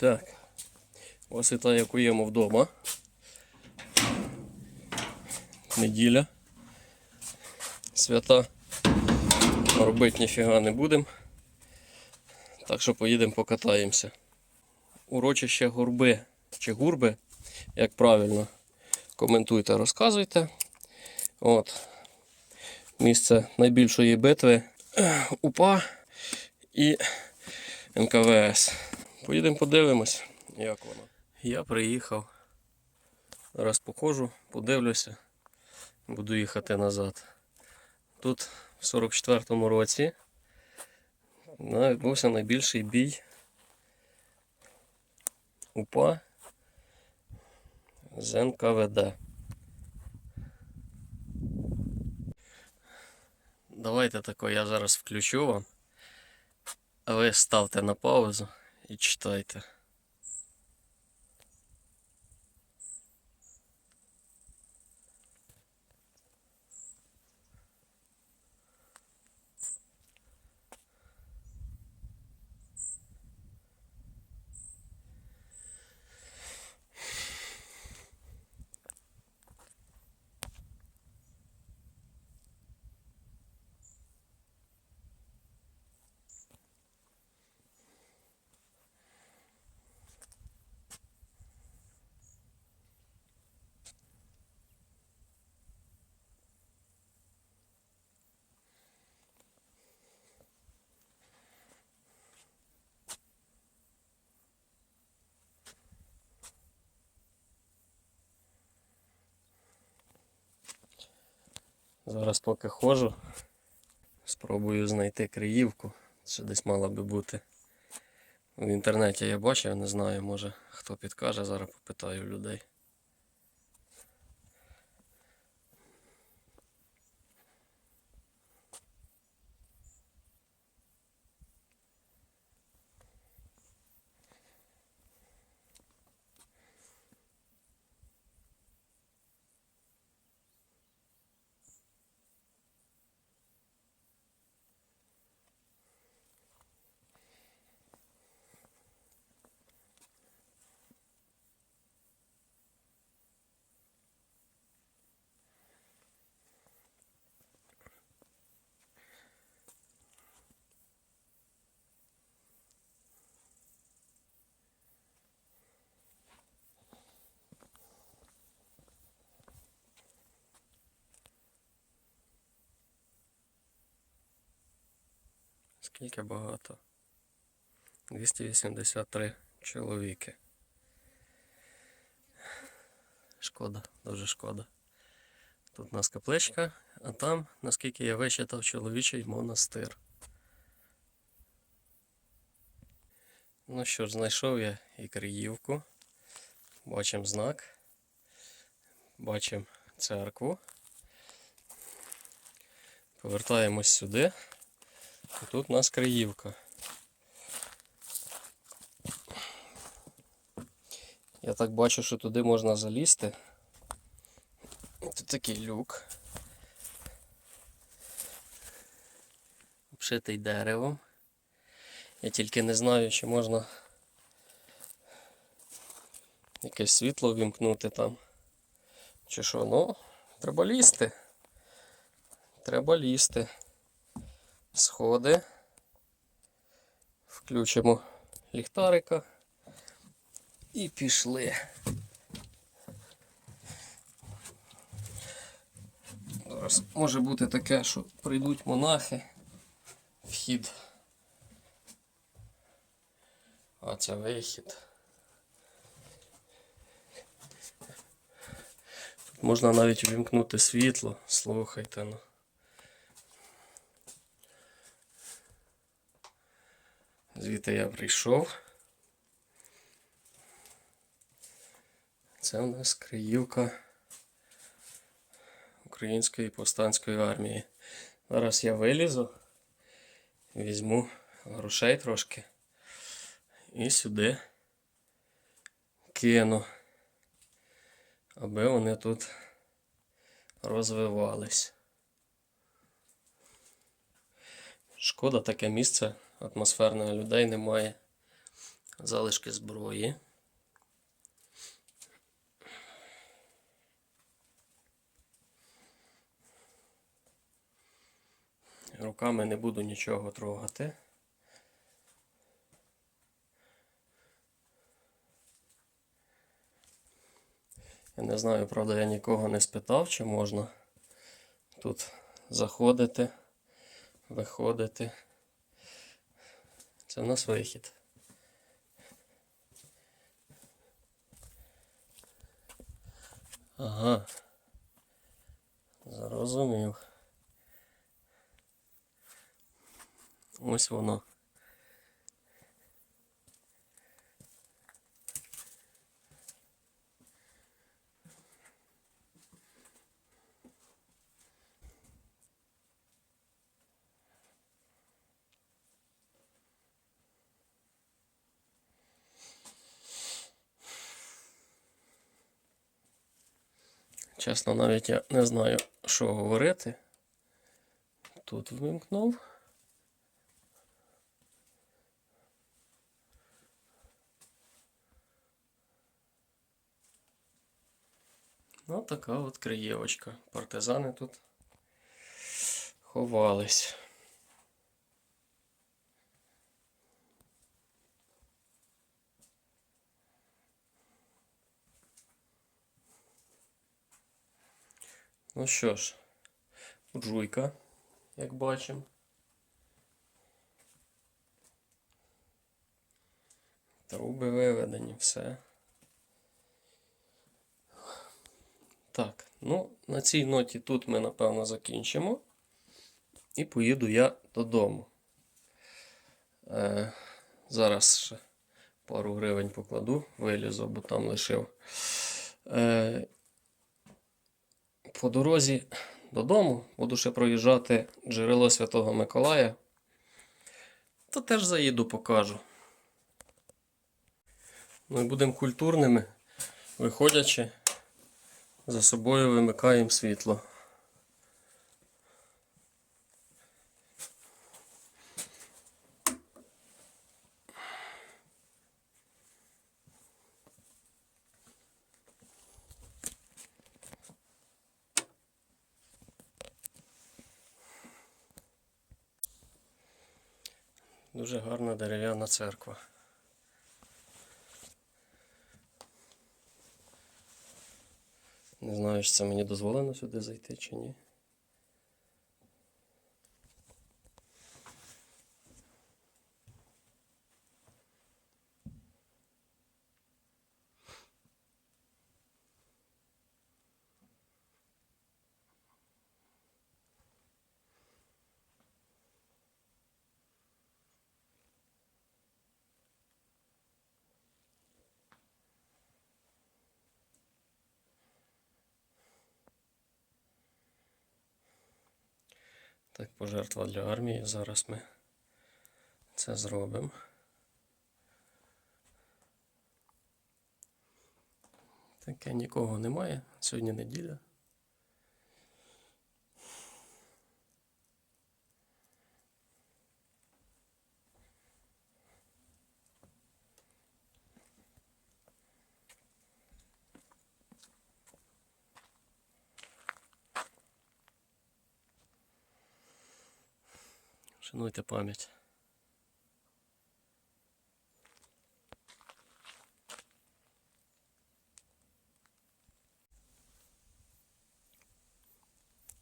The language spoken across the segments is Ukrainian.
Так. Ось і та, яку їмо вдома. Неділя. Свята. Робити ніфіга не будемо. Так що поїдемо покатаємося. Урочище гурби чи гурби, як правильно. Коментуйте, розказуйте. От. Місце найбільшої битви УПА і НКВС. Поїдемо подивимось, як воно. Я приїхав. Зараз походжу, подивлюся, буду їхати назад. Тут в 44-му році відбувся найбільший бій УПА з НКВД. Давайте тако я зараз включу вам. А ви ставте на паузу і читайте. Зараз поки ходжу, спробую знайти криївку. Це десь мала би бути. В інтернеті я бачив, не знаю, може хто підкаже, зараз попитаю людей. Скільки багато? 283 чоловіки. Шкода, дуже шкода. Тут у нас капличка, а там, наскільки я вичитав, чоловічий монастир. Ну що ж, знайшов я і Криївку. Бачимо знак. Бачимо церкву. Повертаємось сюди. І тут у нас Криївка. Я так бачу, що туди можна залізти. Тут такий люк. Обшитий деревом. Я тільки не знаю, чи можна якесь світло вімкнути там. Чи що, ну, треба лізти. Треба лізти. Сходи. Включимо ліхтарика. І пішли. Зараз може бути таке, що прийдуть монахи. Вхід. А це вихід. Тут можна навіть увімкнути світло, слухайте. Ну. Звідти я прийшов. Це у нас Криївка Української повстанської армії. Зараз я вилізу, візьму грошей трошки і сюди кину, аби вони тут розвивались. Шкода таке місце, атмосферне, людей немає. залишки зброї. Руками не буду нічого трогати. Я не знаю, правда, я нікого не спитав, чи можна тут заходити, виходити. Це в нас вихід. Ага. Зрозумів. Ось воно. Чесно, навіть я не знаю, що говорити. Тут вимкнув. Ну, така от криєвочка. Партизани тут ховались. Ну що ж, буржуйка, як бачимо. Труби виведені, все. Так, ну, на цій ноті тут ми, напевно, закінчимо. І поїду я додому. Е, зараз ще пару гривень покладу, вилізу, бо там лишив. Е, по дорозі додому буду ще проїжджати джерело Святого Миколая. То теж заїду, покажу. Ну і будемо культурними, виходячи, за собою вимикаємо світло. Дуже гарна дерев'яна церква. Не знаю, чи це мені дозволено сюди зайти чи ні. Так, пожертва для армії. Зараз ми це зробимо. Таке нікого немає. Сьогодні неділя. Шануйте пам'ять.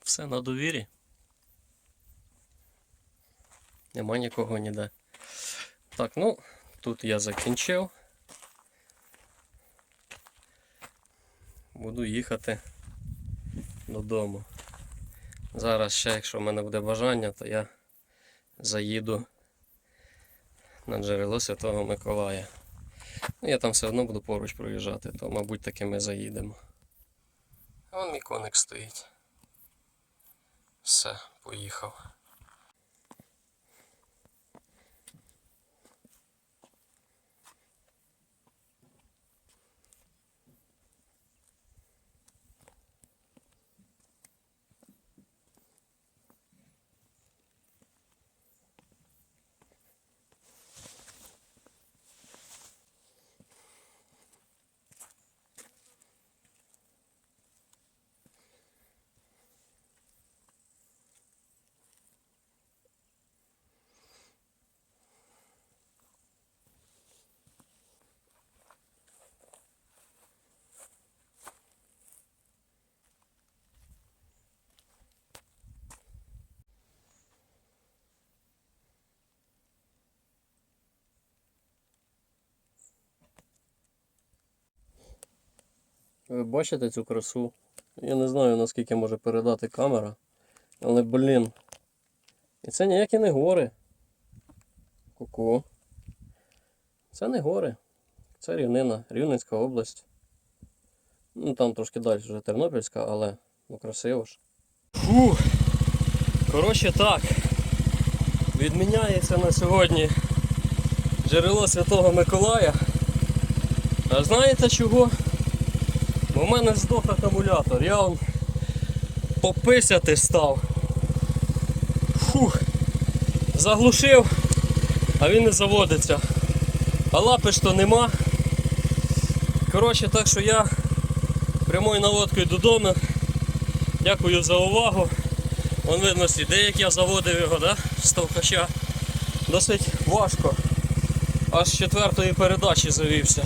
Все на довірі. Нема нікого ніде. Так, ну, тут я закінчив. Буду їхати додому. Зараз ще, якщо в мене буде бажання, то я заїду на джерело Святого Миколая. Ну, я там все одно буду поруч проїжджати, то, мабуть, таки ми заїдемо. А вон мій коник стоїть. Все, поїхав. Ви бачите цю красу? Я не знаю наскільки може передати камера. Але блін. І це ніякі не гори. Ку-ку. Це не гори. Це рівнина, Рівненська область. Ну там трошки далі вже Тернопільська, але ну красиво ж. Фу. Коротше так. Відміняється на сьогодні джерело Святого Миколая. А знаєте чого? В мене здох акумулятор. Я он пописяти став. Фух. Заглушив, а він не заводиться. А лапи ж то нема. Коротше, так що я прямою наводкою додому. Дякую за увагу. Вон видно сліди, як я заводив його, да? з товкача. Досить важко. Аж з четвертої передачі завівся.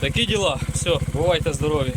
Такі діла. Все, бувайте здорові.